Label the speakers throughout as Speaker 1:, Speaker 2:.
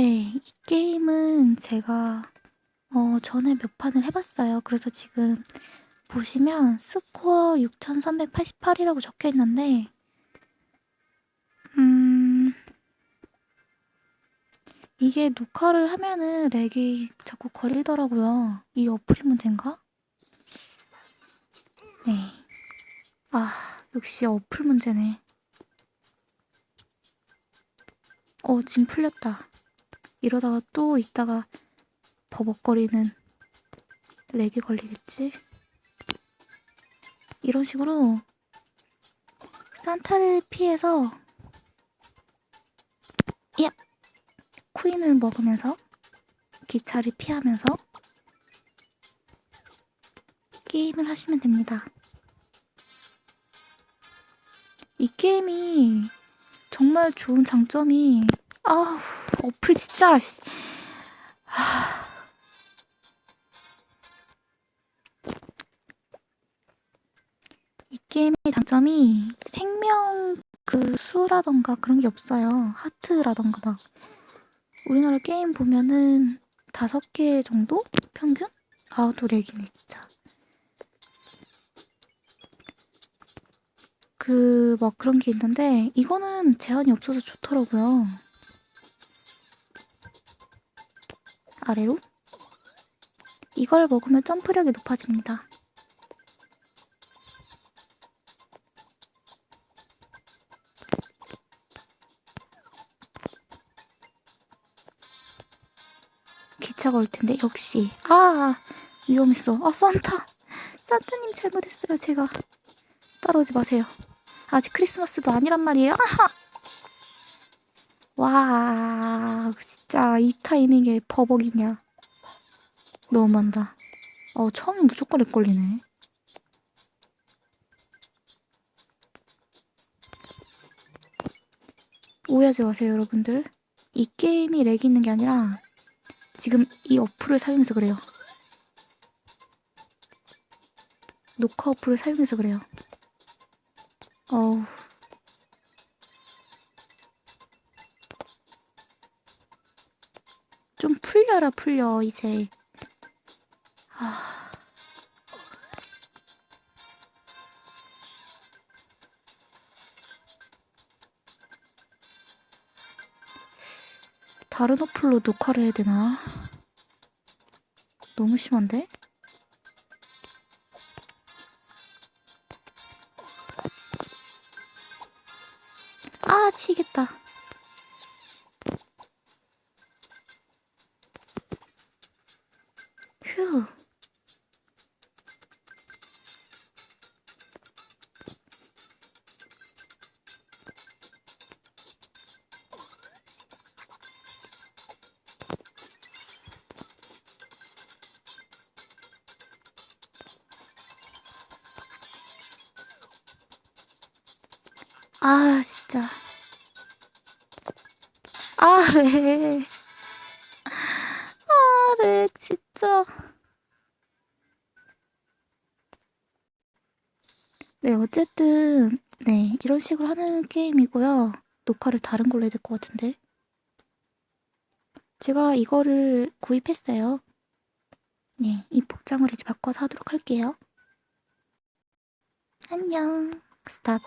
Speaker 1: 네, 이 게임은 제가 어, 전에 몇 판을 해 봤어요. 그래서 지금 보시면 스코어 6388이라고 적혀 있는데, 음, 이게 녹화를 하면은 렉이 자꾸 걸리더라고요. 이 어플이 문제인가? 네. 아, 역시 어플 문제네. 어, 짐 풀렸다. 이러다가 또 있다가 버벅거리는 렉이 걸리겠지? 이런 식으로 산타를 피해서 야! 코인을 먹으면서 기차를 피하면서 게임을 하시면 됩니다. 이 게임이 정말 좋은 장점이 아우 어플 진짜 씨. 이 게임의 장점이 생명 그 수라던가 그런 게 없어요. 하트라던가 막 우리나라 게임 보면은 다섯 개 정도 평균? 아우 또 렉이네 진짜. 그 막 그런 게 있는데 이거는 제한이 없어서 좋더라고요. 아래로 이걸 먹으면 점프력이 높아집니다. 기차가 올 텐데 역시 아 위험했어. 아 산타 산타님 잘못했어요 제가 따라오지 마세요. 아직 크리스마스도 아니란 말이에요. 아하 와 진짜 이 타이밍에 버벅이냐 너무한다. 어 처음엔 무조건 렉 걸리네. 오해하지 마세요 여러분들. 이 게임이 렉이 있는 게 아니라 지금 이 어플을 사용해서 그래요. 녹화 어플을 사용해서 그래요. 어우. 좀 풀려라 풀려 이제. 아. 다른 어플로 녹화를 해야 되나? 너무 심한데? 아, 치겠다. 아, 진짜. 아, 렉. 아, 렉, 진짜. 네, 어쨌든, 네, 이런 식으로 하는 게임이고요. 녹화를 다른 걸로 해야 될 것 같은데. 제가 이거를 구입했어요. 네, 이 복장을 이제 바꿔서 하도록 할게요. 안녕. 스탑.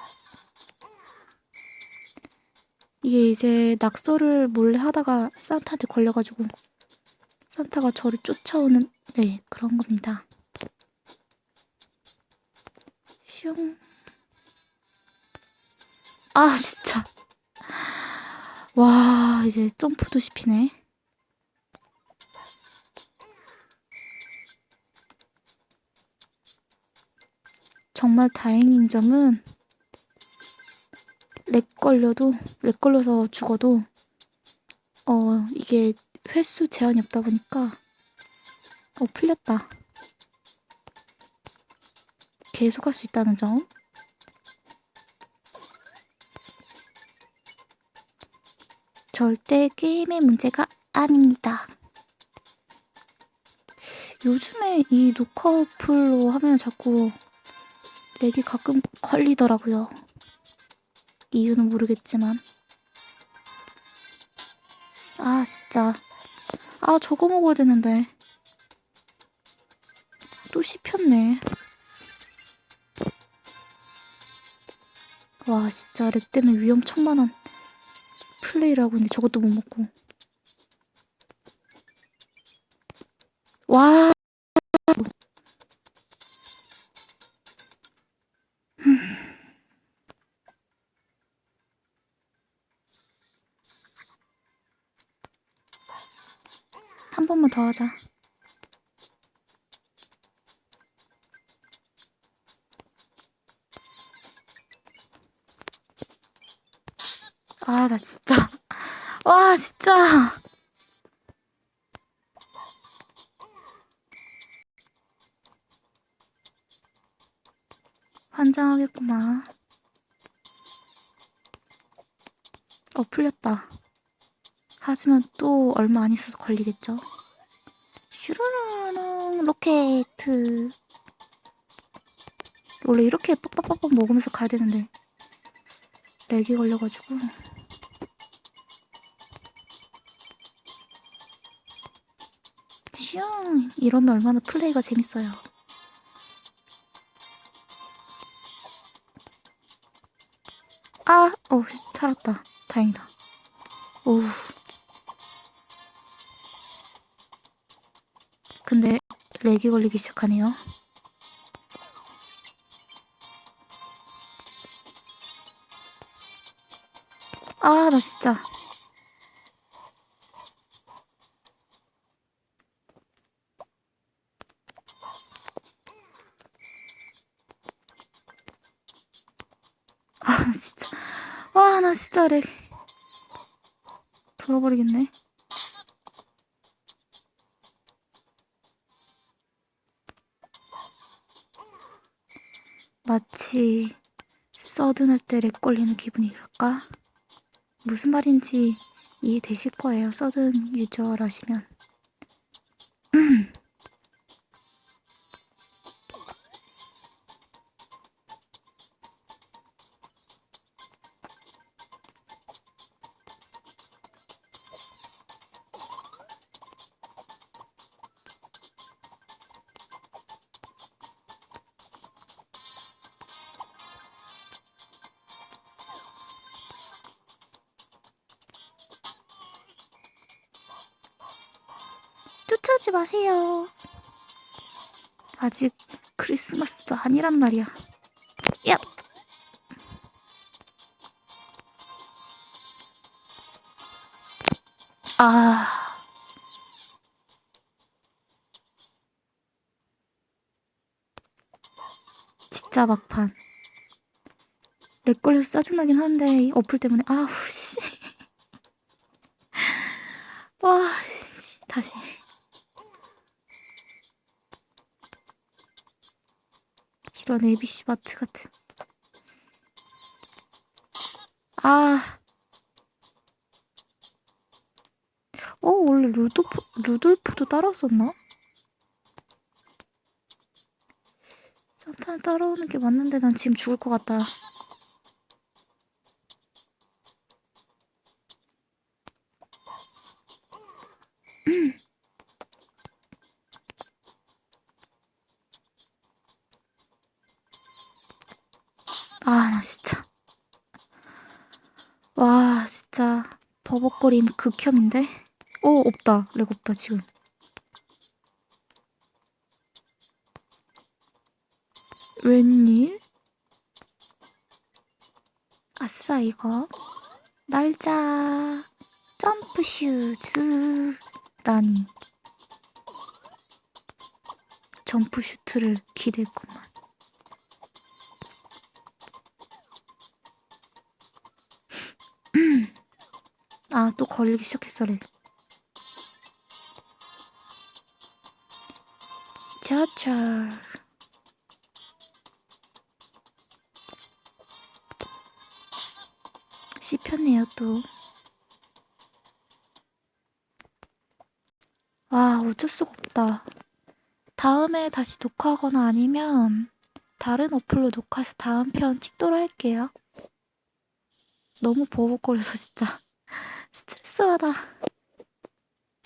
Speaker 1: 이게 이제 낙서를 몰래 하다가 산타한테 걸려가지고 산타가 저를 쫓아오는 네 그런 겁니다. 슝. 아 진짜. 와 이제 점프도 씹히네. 정말 다행인 점은 렉 걸려도 렉 걸려서 죽어도 어 이게 횟수 제한이 없다 보니까 어 풀렸다. 계속 할 수 있다는 점. 절대 게임의 문제가 아닙니다. 요즘에 이 녹화 어플로 하면 자꾸 렉이 가끔 걸리더라고요. 이유는 모르겠지만. 아, 진짜. 아, 저거 먹어야 되는데. 또 씹혔네. 와, 진짜 렉 때문에 위험천만한 플레이를 하고 있는데 저것도 못 먹고. 와. 번만 더 하자. 아, 나 진짜. 와, 진짜. 환장하겠구만. 어, 풀렸다. 하지만 또 얼마 안 있어서 걸리겠죠? 슈르르릉 로켓. 원래 이렇게 뻑뻑뻑뻑 먹으면서 가야 되는데 렉이 걸려가지고 슝 이러면 얼마나 플레이가 재밌어요. 아, 어, 씨, 살았다. 다행이다. 오. 근 렉이 걸리기 시작하네요. 아, 나 진짜. 아, 나 진짜. 와, 나 진짜 렉. 돌아버리겠네. 마치 서든할 때 렉 걸리는 기분이랄까? 무슨 말인지 이해되실 거예요. 서든 유저라시면. 쫓아오지 마세요. 아직 크리스마스도 아니란 말이야. 야. 아. 진짜 막판. 렉 걸려서 짜증나긴 한데 이 어플 때문에 아우 씨. 와, 씨. 다시. 이런 ABC 마트 같은. 아. 어, 원래 루도프, 루돌프도 따라왔었나? 산타는 따라오는 게 맞는데 난 지금 죽을 것 같다. 아, 나 진짜. 와, 진짜. 버벅거림 극혐인데? 오, 없다. 렉 없다, 지금. 웬일? 아싸, 이거. 날자. 점프 슈즈. 라니. 점프 슈트를 기대했구만. 아, 또 걸리기 시작했어, 렉. 자철. 씹혔네요, 또. 와, 어쩔 수가 없다. 다음에 다시 녹화하거나 아니면 다른 어플로 녹화해서 다음 편 찍도록 할게요. 너무 버벅거려서 진짜 씁쓸하다.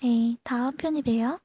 Speaker 1: 네, 다음 편이 봬요.